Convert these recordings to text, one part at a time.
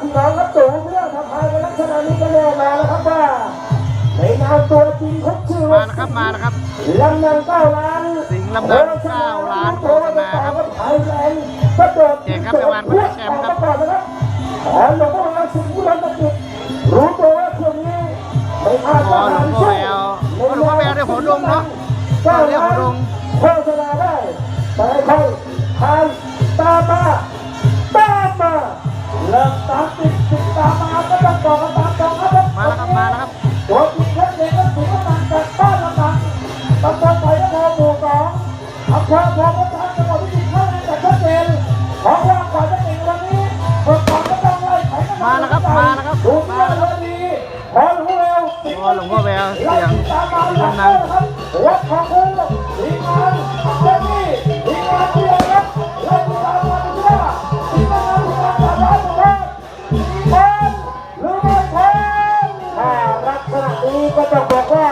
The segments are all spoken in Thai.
พี่น้องครับตู่เรื่องทำพายในลักษณะนี้ก็แน่มาแล้วครับว่าในนามตัวจริงเขาชื่อมาว่านะครับมานะครับ ลำนังเก้าล้านสิงห์ลำนังเก้าล้านโฆษณาครับไทยแลนด์กระโดดเก่งครับรางวัลผู้ได้แชมป์ครับก่อนนะครับ ขอหลวงพ่อเราสิงห์บุรีรัมย์รู้ตัวว่าช่วงนี้ไม่อาจขอหลวงพ่อแววขอ ลวงพ่อแววเสียงนังครับวัดของคุณทีมงานเจ้าหนี้ทีมงานเดียวครับไล่ตามมาดูว่าทีมงานทีมงานตามมาดูว่าทีมงานหรือไม่แทนถ้าลักษณะนี้ก็จะบอกว่า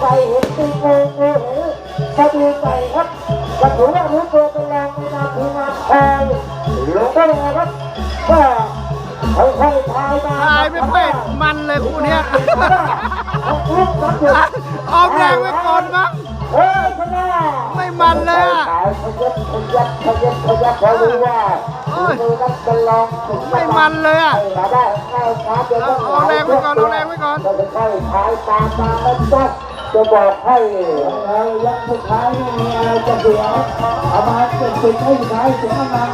ไก่เห็นตีงูงูเห็นคดีไก่ครับก็ถือว่ารู้ตัวเป็นแรงในนามทีมงานคอยหลวงพ่อแววครับก็ ค่อยๆพายมาทายไม่ค่อยมันเลยคู่เนี้ยลูกนักเตะออมแรงไว้ก่อนมั้งเฮ้ยข้างหน้าไม่มันเลยอะขยับขยับขยับขยับพอรู้ว่าโอ้ยมือนักตะลองถึงไม่มันเลยอะมาได้ง่ายครับเดี๋ยวต้องเอาแรงไว้ก่อนเอาแรงไว้ก่อนจะค่อยๆพายตามมาแล้วก็จะบอกให้เรายังสุดท้ายไม่มีอะไรจะเสียเอามาเก็บติดให้สุดท้ายเสียงกำลัง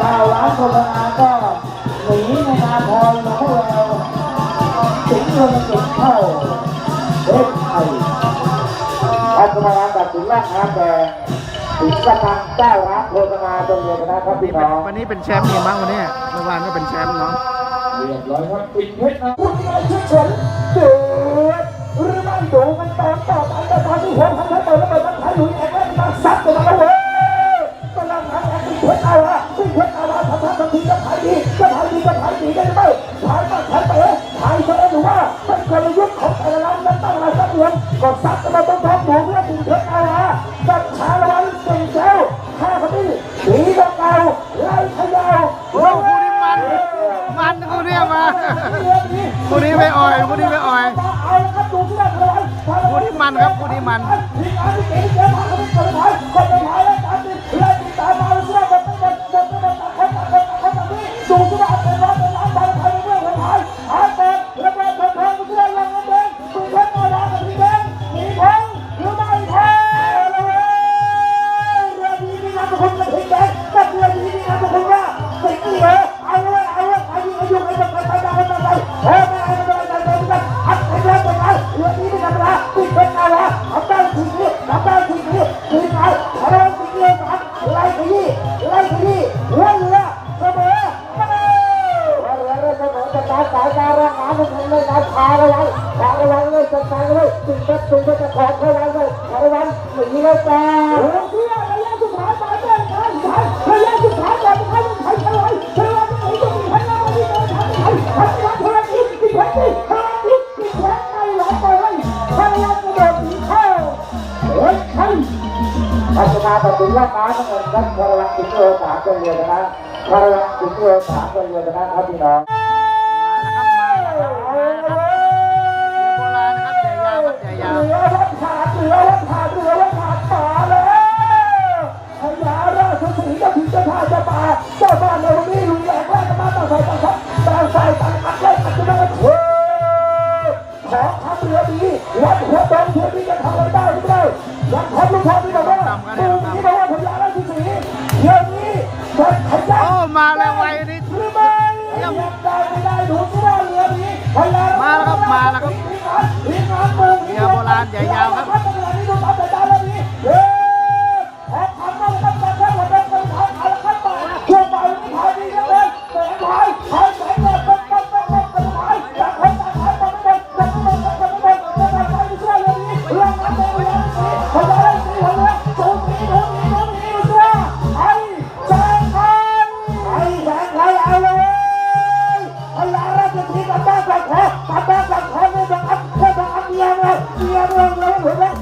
เก้าล้านคนงานก็ หนีในนาพรมาพวกเราสิงห์ลงสิงเข้าเอ็กไอท่านกรรมการตัดสินแรกนะครับแต่ถึงกำลังเจ้าร้านโฆษณาตรงเรียนนะครับพี่น้องวันนี้เป็นแชมป์นี่มั้งวันนี้เมื่อวานก็เป็นแชมป์เนาะเรียบร้อยครับปิดเพชรนะคุณนายชื่อฉินเดือดหรือไม่ดูมันตอนต่อไปแต่ตอนที่หัวพันธุ์เปิดแล้วเปิดมันขายหลุยแอกแล้วมันซัดกันมาแล้วเว้ยกำลังหาแอกปิดเพชรเอาละปิดเพชรเอาละทำท่าทำทีจะขายดี จะขายดีจะขายดีได้ไหมขายมาขายไปขายไปหรือว่าเป็นกลยุทธ์ของแต่ละร้านนั้นตั้งอะไรสักเดือนก็ซัดกันมาต้องทำหมูเพื่อปิดเพชรเอาละจัดชาละวันเก่งเจ้าข้าคนนี้สีเก่าไล่ขยาวโอ้คู่นี้มัน มันคู่เนี้ยมาคู่นี้ไม่อ่อยคู่นี้ไม่อ่อยเอาละครับดูที่ด้านหลังคู่นี้มันครับคู่นี้มัน เลยติดติดจะขอระวังเลยระวังหนีเลยจ้าเรือระยะสุดท้ายมาเดินทางสุดท้ายระยะสุดท้ายก่อนใครใครเฉลยเฉลยไม่ต้องมีพันแล้วที่เดินทางใครพันวันเท่านั้นอีกติดแผลติดทางอีกติดแผลในหลงไปเลยพยายามกระโดดหนีเข้าเฮ้ยใครพัฒนาตัดสินว่าการเงินกันพลังถึงเรือสามกันเรือนะพลังถึงเรือสามกันเรือนะครับพี่น้องมา ลือวัดขาดเหลือวัดขาดเหลือวัดขาดป่าแล้วพญาราชสีห์ก็ถึงจะพาจะป่าเจ้าบ้านเราวันนี้ลุงแหลกแรกมาต่อใส่ต่อใส่ lên lên lên lên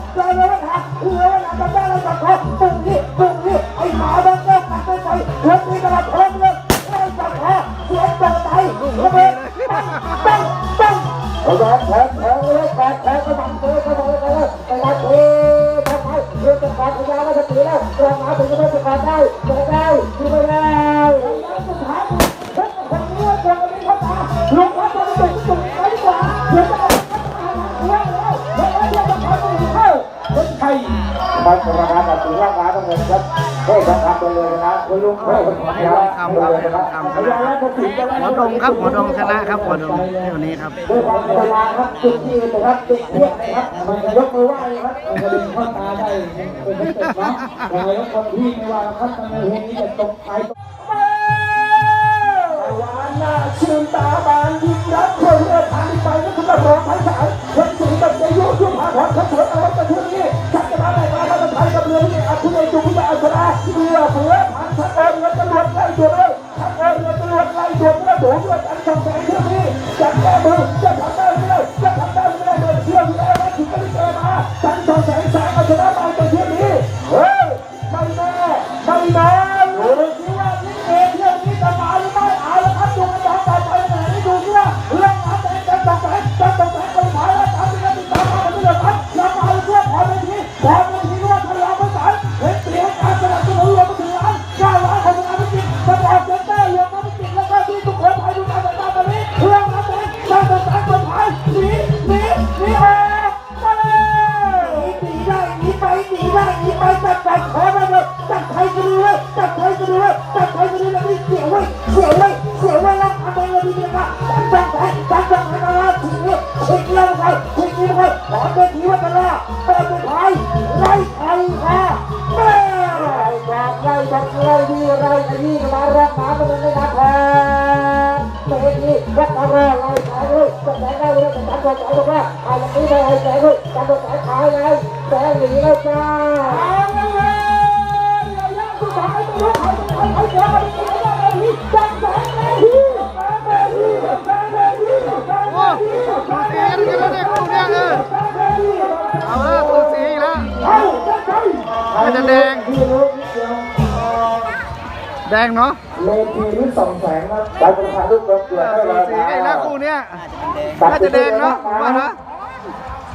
รตัดสินร่างกายต้องเงินครับให้ทำทำไปเลยนะคุณลุงให้คนขายาคำครับคำคำชนะครับหัวดงครับหัวดงชนะครับหัวดงเที่ยวนี้ครับด้วยความกรุณาครับจุดที่นะครับจุดเทียบนะครับยกมือไหว้ครับมันจะดึงข้อตาได้เป็นเต็มเนะยังไงแล้วคนที่ไม่ว่าครับทำไมเพลงนี้จะตกไปวานหน้าชื่นตาบานยิ่งรักคนเลือทางไปก็คือร้องไห้สายเห็นสีกับจะยุ่งยุ่งหาความขัดสนเอาไว้กับเรื่องนี้ชักจะมาไหนมา เรือนี่อาคุณเองจุกุยาชนะเรือเรือผ่านชักเอิญเงินตำรวจไล่ตัวเลยชักเอิญเงินตำรวจไล่ตัวเมื่อถูกเรือกันสองแสนเที่ยวนี้จะแก้มือ ขอเป็นทีว่ากันละเปิดเป็นไทยไล่ไทยค่ะแม่ไล่บอกไล่บอกไล่ดีไล่ไอ้นี่ก็มาร้องน้ำมันไม่นาพอเตะนี่รักเอาไล่ไล่ขายเลยจะแสงได้เลยจะจัดตัวจ่ายบอกว่าเอาอย่างนี้ไปให้แสงเลยจัดตัวจ่ายขายเลยแสงหนีแล้วจ้าเอาเลยอย่าย่าสุดท้ายไม่รู้ใครเป็นใครใครเจอใครเจอใครเป็นจัด ดงเนาะเลทีนี้สองแสงครับการประทานลูกกระเกือบได้สูเลยสีกันอีกแล้วคู่เนี้ยน่าจะแดงเนาะผมว่านะ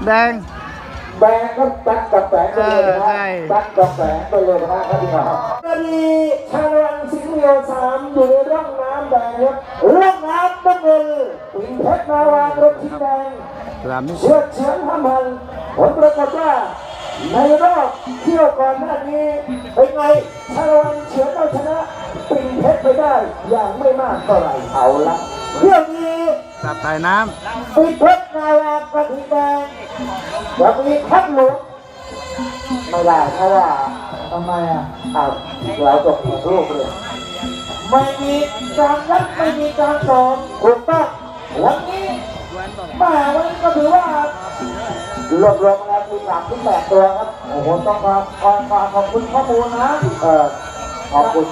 แดงแบงก็ตัดกับแสงไปเลยนะเออใช่ตัดกับแสงไปเลยนะครับพี่น้องกรณีชาละวันสิงห์เมียวสามอยู่ในร่องน้ำแดงครับร่องน้ำน้ำเงินปิงเพชรนาวางรถชิ้นแดงสามนี่เชือดเฉือนทำหันผลปรากฏว่า ในรอบเที่ยวก่อนหน้านี้เป็นไงชาละวันเฉือนเอาชนะปิงเพชรไปได้อย่างไม่มากเท่าไหร่เอาละเที่ยวนี้สับสายน้ปิงเพชรนาวากระทิงแดงจะมีพัดหลวงไม่ได้เพราะว่าทำไมอะอ้าวเราตกหัวลูกเลยไม่มีการรัดไม่มีการสอนถูกต้องวันนี้มาวันนี้ก็ถือว่า รวบรวมมาแล้วมีสามที่แปดตัวครับ โอ้โห ต้องขอขอขอขอบคุณข้อมูลนะ เออขอบคุณ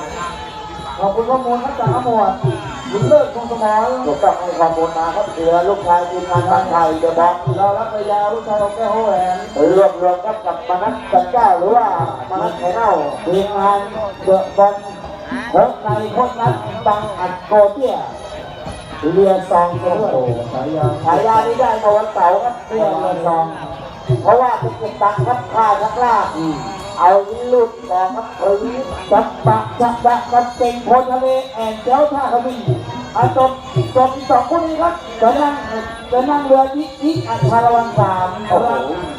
ขอบคุณข้อมูลนะจากหมวดคุณเลิศคงสมรถูกต้องให้ข้อมูลมาครับเสือลูกชายทีมงานทางไทยเดอะบอลเรารับไปยาวลูกชายของแก้วโฮแหวนรวบรวมครับกับมนัสจันเจ้าหรือว่ามนัสไข่เน่าทีมงานเดอะบอลโค้ชในโค้ชนัดบังอัดโกเตี้ย เรียนซองเพื่อนฉายาฉายานี้ได้มาวันเสาร์ครับเรียนเรียนซอง เพราะว่าเป็นเก็บตังค์ครับค่าทักล่าเอาลูกต่อครับถึงจับปะจับปะกับเก่งโพทะเลแอนเจ้าท่าขมิ้นอาจบจบสองคู่นี้ครับจะนั่งจะนั่งเรือยิกยิกอัชาละวันสามครับ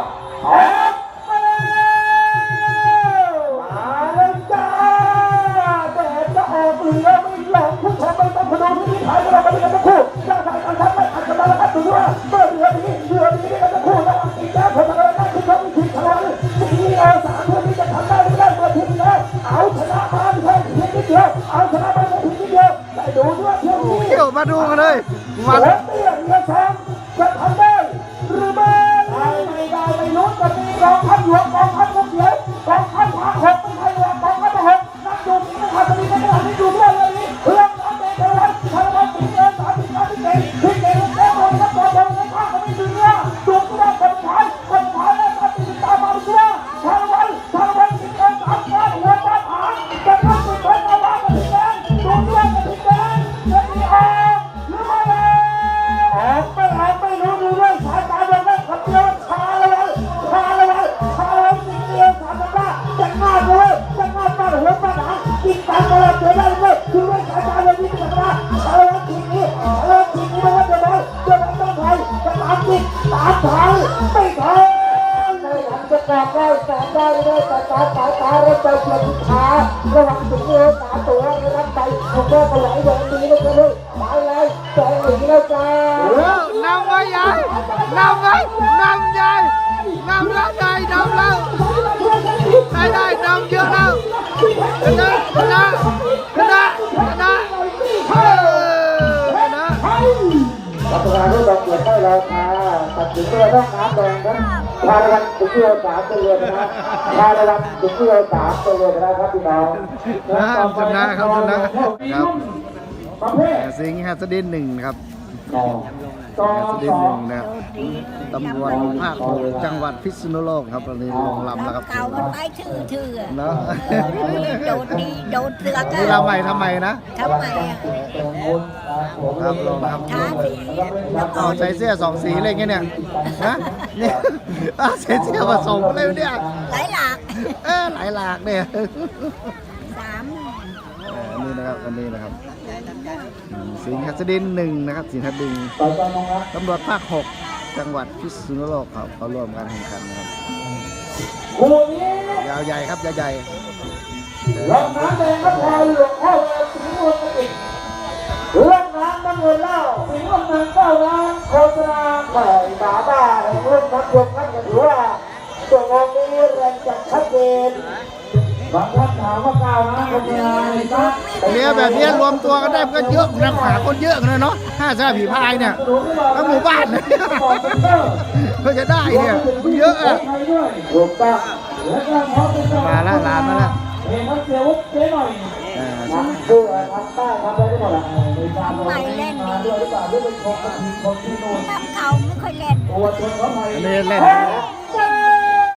ยเที่ยวำนี้เขี่ยวมมาดูกันเลยมา หลังจะกลับได้แสนได้ได้แต่ตาสายตาเราใจเปลี่ยนขาระวังถึงเอวสาตัวในรับใจผมก็ไหลเดินดีเลยกันเลยไปเลยใจหนีแล้วจ้าเออนำไว้ยายนำไว้นำยายนำแล้วยายนำแล้วได้ได้นำเยอะแล้วชนะชนะชนะชนะเออชนะรัฐบาลที่ดอกเบี้ยให้เราค่ะตัดสินด้วยร่องน้ำแดงครับ พาละวันถึงที่เราสามตัวเลยนะครับพาละวันถึงที่เราสามตัวเลยนะครับพี่น้องชนะครับชนะครับประเภทสิงห์ฮัสดินหนึ่งนะครับต่อต่อ ฮัสดินต่อหนึ่งนะครับตำรวจภาคหกจังหวัดพิษณุโลกครับตอนนี้ลงลำแล้วครับเก่ามันไปชื่อชื่ออะเนาะโดดดีโดดเสือกนี่อะลำใหม่ทำไมนะทำไมอะครับลงครับท้าสีแล้วก็เอาใส่เสื้อสองสีอะไรเงี้ยเนี่ยนะเนี่ยเอาใส่เสื้อผสมอะไรเนี่ยหลายหลากเออหลายหลากเนี่ยสามเออนี่นะครับอันนี้นะครับอืม สิงห์ฮัสดินหนึ่งนะครับ สิงห์ฮัสดินต่อต่อน้องรักตำรวจภาคหกจังหวัดพิษณุโลกครับเขาร่วมการแข่งขันนะครับคู่นี้ยาวใหญ่ครับยาวใหญ่ร่องน้ำแดงครับพอหลวงพ่อเวลสีนวลกันอีกร่องน้ำน้ำเงินเล่าสีนวลเงินเก้าล้านโฆษณาปล่อยบาบ้าแห่งรุ่นทัพยมท่านกันถือว่าตัวงงนี้แรงจัดชัดเจนบางท่านถามว่าก้าวน้ำโฆษณาในตั้ง เรือแบบนี้รวมตัวกันได้ก็เยอะนะขาคนเยอะเลยเนาะห้าชาผีพายเนี่ยทั้งหมู่บ้านเนี่ยเพื่อจะได้เนี่ยเยอะอะถูกต้องแล้วก็พร้อมเป็นเจ้มาแล้วหลานมาแล้วเห็นมันเสียวุฒิเจ๊หน่อยเออทำคือทำได้ทำได้หมดอะมีการลงมาด้วยหรือเปล่าหรือเป็นคนคนที่นู่นน้ำเก่าไม่ค่อยเล่นตัวชนเขาหน่อยอันนี้เล่น